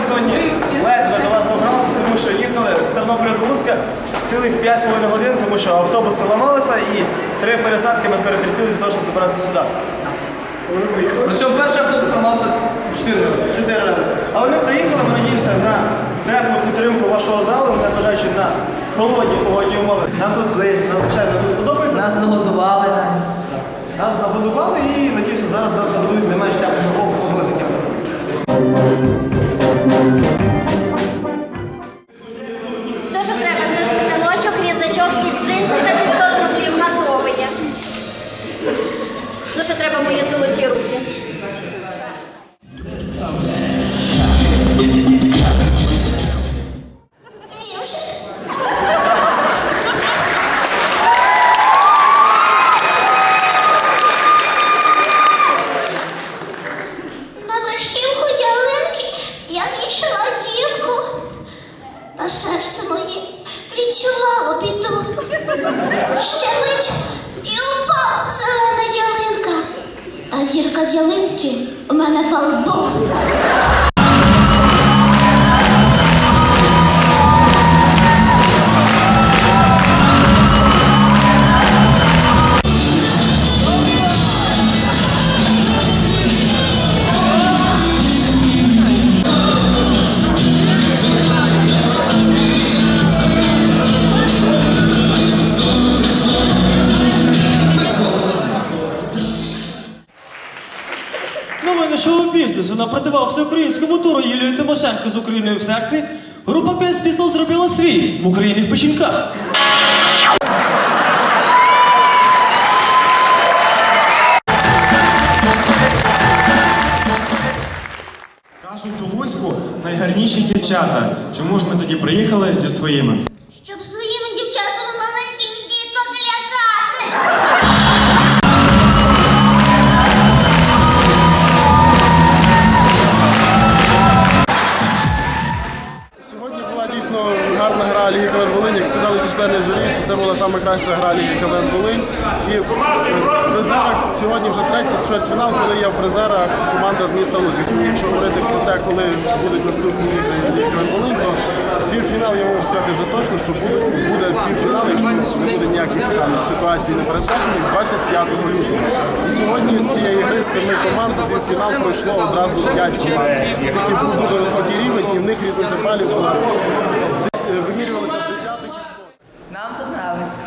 сьогодні ледве до вас добралися, тому що їхали з Тернополя до Луцька цілих 5,5 годин, тому що автобуси ламалися і три пересадки ми перетерпіли для того, щоб добратися сюди. Причому перший автобус ламався 4 рази. Чотири рази. Але ми приїхали, ми надіємося на теплу підтримку вашого залу, незважаючи на холодні погодні умови. Нам тут надзвичайно тут подобається. Нас нагодували. Нас нагодували і надіюся, зараз нас нагодують не менш теплими оплесками, з якими. На верхівку ялинки я вішала зірку. На серце моє відчувало біду. Ще мить і упала зелена ялинка. А зірка з ялинки у мене по лбу. Новини шоу-бізнесу на противагу всеукраїнському туру Юлії Тимошенко з Україною в серці. Група КС пісню зробила свій в Україні в печінках. Кажуть, у Луцьку найгарніші дівчата. Чому ж ми тоді приїхали зі своїми? Щоб гарна гра Ліги КВН Волинь. Як сказали всі члени журі, що це була найкраща гра Ліги КВН Волинь. І е, в призерах сьогодні вже третій чвертьфінал, коли є в призерах команда з міста Луцьк. Якщо говорити про те, коли будуть наступні ігри Ліги КВН Волинь, то півфінал я можу сказати вже точно, що буде, буде півфінал, якщо не буде ніяких там ситуацій непередбачених, 25 лютого. І сьогодні з цієї гри з семи команд у півфінал пройшло одразу 5 команд. Оскільки був дуже високий рівень, і в них різниця балів була в дес- вимірювалася в десятих і в сотих. Нам тут нравиться.